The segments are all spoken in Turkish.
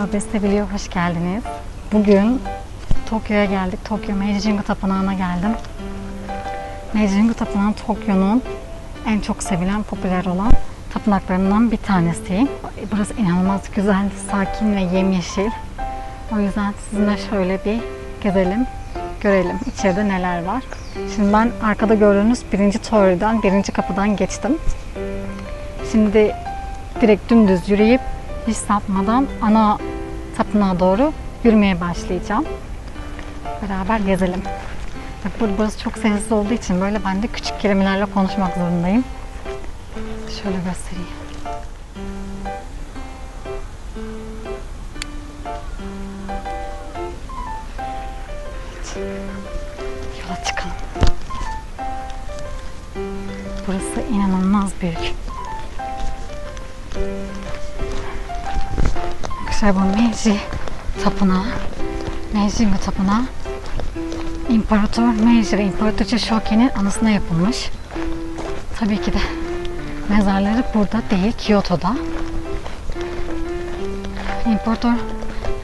Merhaba Beste Biliyor, hoş geldiniz. Bugün Tokyo'ya geldik. Tokyo Meiji Jingu Tapınağı'na geldim. Meiji Jingu Tapınağı Tokyo'nun en çok sevilen, popüler olan tapınaklarından bir tanesi. Burası inanılmaz güzel, sakin ve yemyeşil. O yüzden sizinle şöyle bir gezelim, görelim içeride neler var. Şimdi ben arkada gördüğünüz birinci tori'den, birinci kapıdan geçtim. Şimdi direkt dümdüz yürüyüp hiç sapmadan ana tapınağa doğru yürümeye başlayacağım. Beraber gezelim. Burası çok sessiz olduğu için böyle ben de küçük kelimelerle konuşmak zorundayım. Şöyle göstereyim. Yola çıkalım. Burası inanılmaz büyük. Arkadaşlar bu Meiji Tapınağı. Meiji Jingu Tapınağı. İmparator Meiji ve İmparatoriçe Shoki'nin anısına yapılmış. Tabii ki de mezarları burada değil, Kyoto'da. İmparator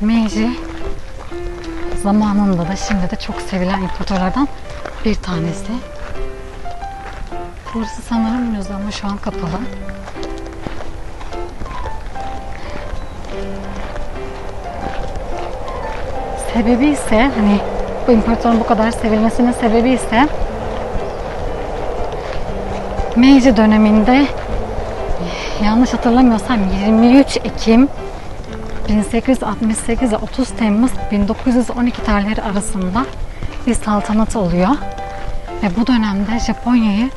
Meiji zamanında da şimdi de çok sevilen imparatorlardan bir tanesi. Burası sanırım müze ama şu an kapalı. Sebebi ise hani bu imparatorun bu kadar sevilmesinin sebebi ise Meiji döneminde yanlış hatırlamıyorsam 23 Ekim 1868 ile 30 Temmuz 1912 tarihleri arasında bir saltanat oluyor. Ve bu dönemde Japonya'yı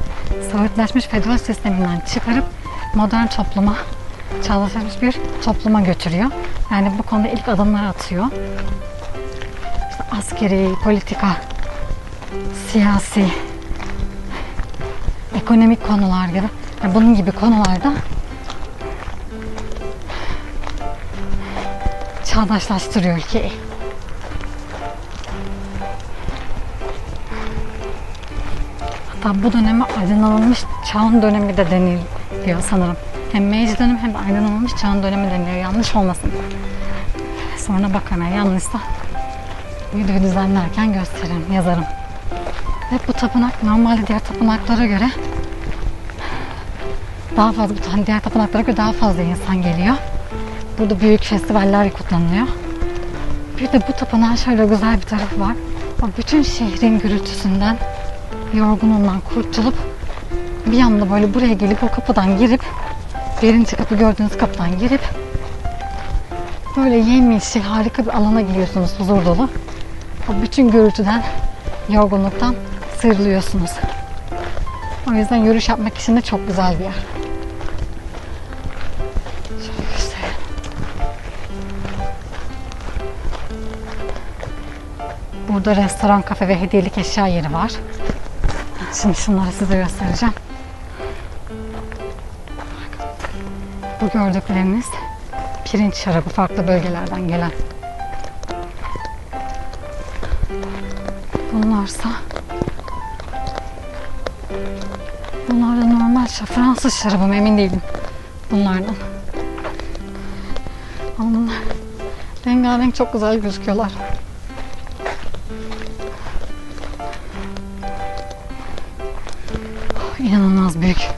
Sovyetleşmiş feodal sisteminden çıkarıp modern topluma, çağdaşlaşmış bir topluma götürüyor. Yani bu konuda ilk adımları atıyor. Askeri, politika, siyasi, ekonomik konular gibi, yani bunun gibi konularda çağdaşlaştırıyor ülkeyi. Hatta bu döneme aydınlanmış çağın dönemi de deniliyor sanırım. Hem Meiji dönemi hem de aydınlanmış çağın dönemi deniliyor. Yanlış olmasın. Sonra eğer yanlışsa videoyu düzenlerken gösteririm, yazarım. Ve bu tapınak normalde diğer tapınaklara göre daha fazla, hani diğer tapınaklara göre daha fazla insan geliyor. Burada büyük festivaller kutlanıyor. Bir de bu tapınağın şöyle güzel bir tarafı var. O bütün şehrin gürültüsünden, yorgunluğundan kurtulup bir anda böyle buraya gelip o kapıdan girip birinci kapı gördüğünüz kapıdan girip böyle yemyeşil harika bir alana giriyorsunuz huzur dolu. O bütün gürültüden, yorgunluktan sıyrılıyorsunuz. O yüzden yürüyüş yapmak için de çok güzel bir yer. Burada restoran, kafe ve hediyelik eşya yeri var. Şimdi şunları size göstereceğim. Bu gördükleriniz pirinç şarabı farklı bölgelerden gelen. Bunlarsa Bunlar da normal şa- Fransız şarabı emin değilim bunlardan. Ama bunlar rengarenk çok güzel gözüküyorlar. Oh, İnanılmaz büyük.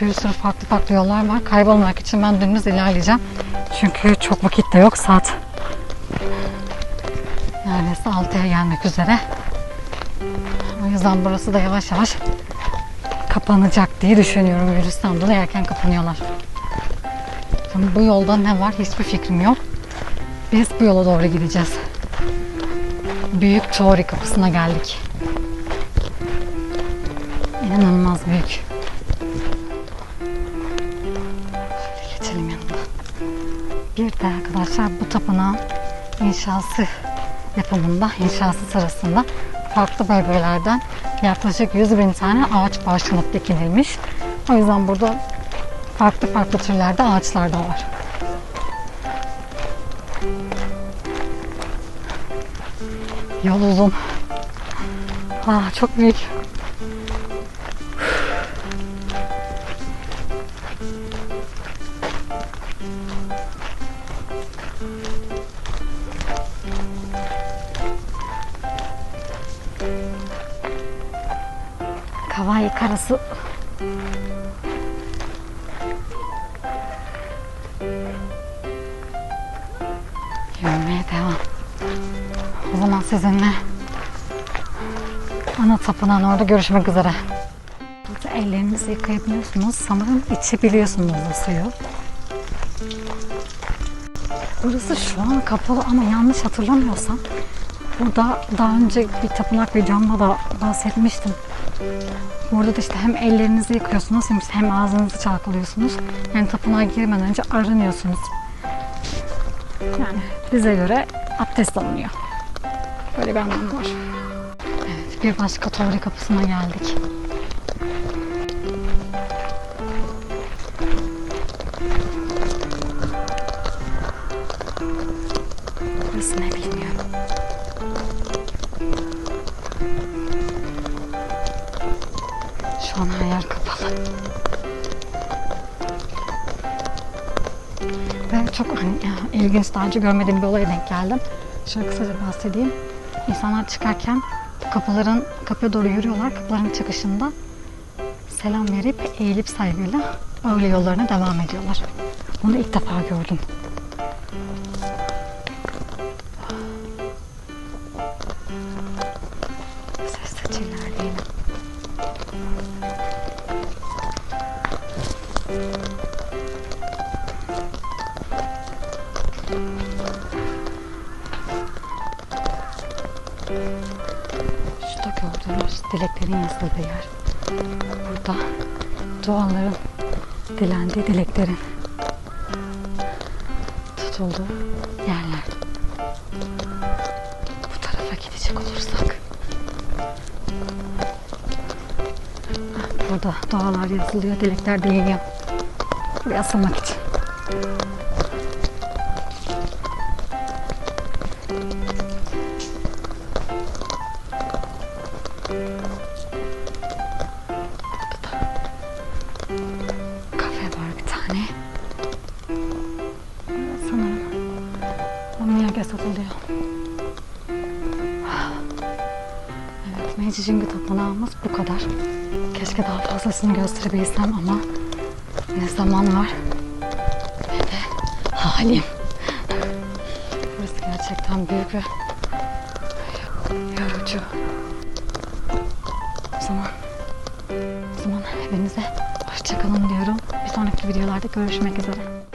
Bir sürü farklı farklı yollar var. Kaybolmak için ben dümdüz ilerleyeceğim. Çünkü çok vakit de yok. Saat neredeyse 6'ya gelmek üzere. O yüzden burası da yavaş yavaş kapanacak diye düşünüyorum. Virüsten dolayı erken kapanıyorlar. Şimdi bu yolda ne var hiçbir fikrim yok. Biz bu yola doğru gideceğiz. Büyük Tori kapısına geldik. İnanılmaz büyük. Şöyle geçelim yanından. Bir de arkadaşlar bu tapınağın inşası yapımında, inşası sırasında farklı bölgelerden yaklaşık 100 bin tane ağaç bağışlanıp dikilmiş. O yüzden burada farklı farklı türlerde ağaçlar da var. Yol uzun. Ah, çok büyük. Hawaii karası. Yürümeye devam. O zaman sizinle ana tapınağın orada görüşmek üzere. Burada ellerinizi yıkayabiliyorsunuz. Sanırım içebiliyorsunuz da suyu. Burası şu an kapalı ama yanlış hatırlamıyorsam burada daha önce bir tapınak videomda da bahsetmiştim. Burada da işte hem ellerinizi yıkıyorsunuz hem, ağzınızı çalkalıyorsunuz. Yani tapınağa girmeden önce arınıyorsunuz. Yani bize göre abdest alınıyor. Böyle bir anlamı var. Evet, bir başka Tovri kapısına geldik. Burası ne hani, ilginç, daha önce görmediğim bir olaya denk geldim. Şöyle kısaca bahsedeyim. İnsanlar çıkarken kapıların, kapıya doğru yürüyorlar. Kapıların çıkışında selam verip eğilip saygıyla öyle yollarına devam ediyorlar. Bunu ilk defa gördüm. Şurada gördüğünüz dileklerin yazıldığı yer. Burada duaların dilendiği dileklerin tutulduğu yerler. Bu tarafa gidecek olursak. Burada dualar yazılıyor, dilekler dileniyor. Buraya asılmak için. Kafe var bir tane. Sanırım omniyage satılıyor. Evet, Meiji Jingu tapınağımız bu kadar. Keşke daha fazlasını gösterebilsem ama ne zaman var ne de halim. Burası gerçekten büyük ve yorucu. Zaman o zaman hepinize hoşçakalın diyorum. Bir sonraki videolarda görüşmek üzere.